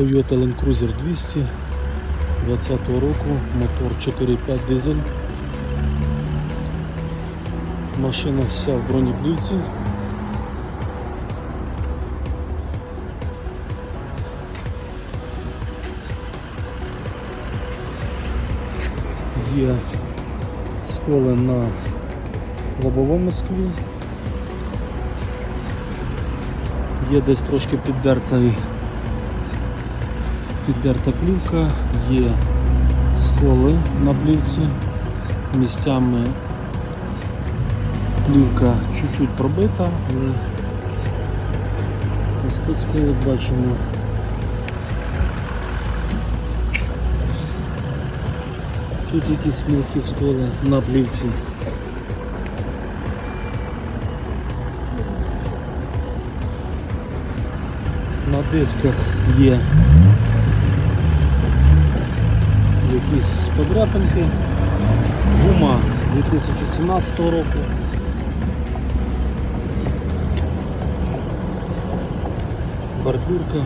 Toyota Land Cruiser 200 20 року, мотор 4.5 дизель. Машина вся в бронеплівці. Є сколи на лобовому склі. Є десь трошки піддертий піддерта плівка, є сколи на плівці, місцями плівка чуть-чуть пробита, але ось тут бачимо. Тут якісь мілкі сколи на плівці. На дисках є якісь подряпинки. Гума 2017 року. Бордюрка.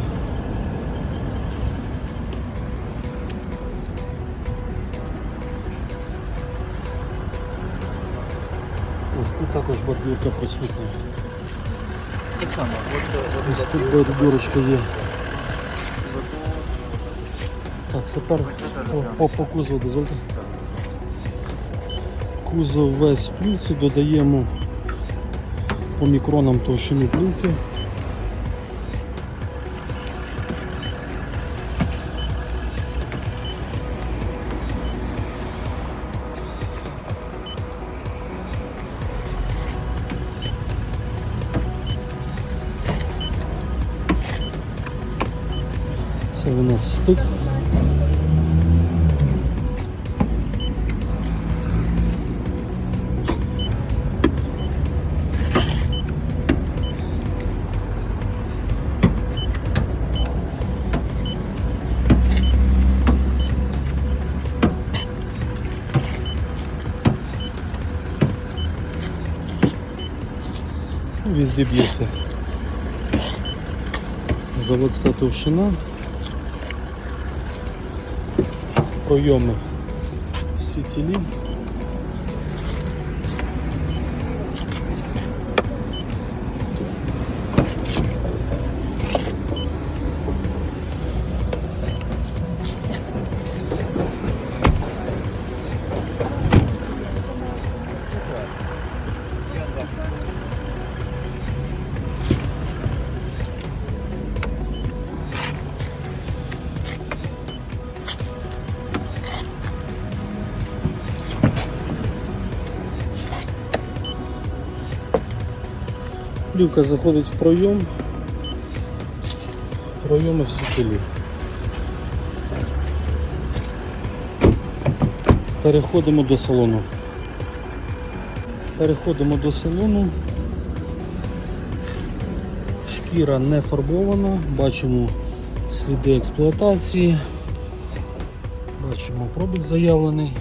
Ось тут також бордюрка присутня. Так само, Ось тут бордюрочка є. Так, тепер по, по, кузову дозвольте. Кузов весь в плівці, додаємо по мікронам товщину плівки. Це у нас стик. Везде бьется. Заводская толщина. Пройоми в цілі. Плівка заходить в пройом. Пройоми всі цілі. Переходимо до салону. Переходимо до салону. Шкіра не фарбована, бачимо сліди експлуатації, бачимо пробіг заявлений.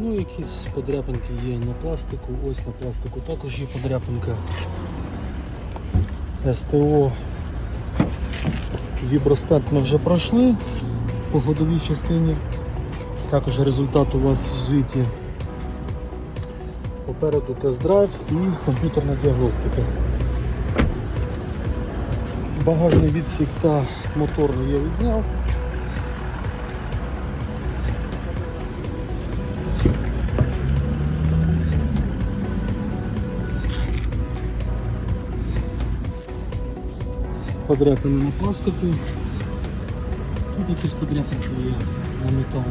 Ну, якісь подряпинки є на пластику, ось на пластику також є подряпинка. СТО Вібростат ми вже пройшли по ходовій частині. Також результат у вас в звіті. Попереду тест-драйв і комп'ютерна діагностика. Багажний відсік та моторний я відзняв. Подряпини на пластику. Тут якісь подряпинки є на металу.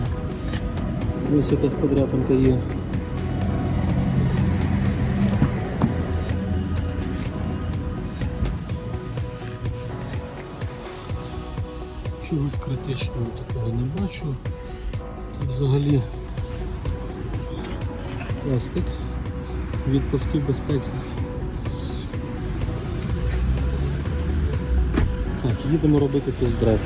Ось якась подряпинка є. Чогось критичного такого не бачу. Тут взагалі пластик від пасків безпеки. Так, їдемо робити тест-драйв.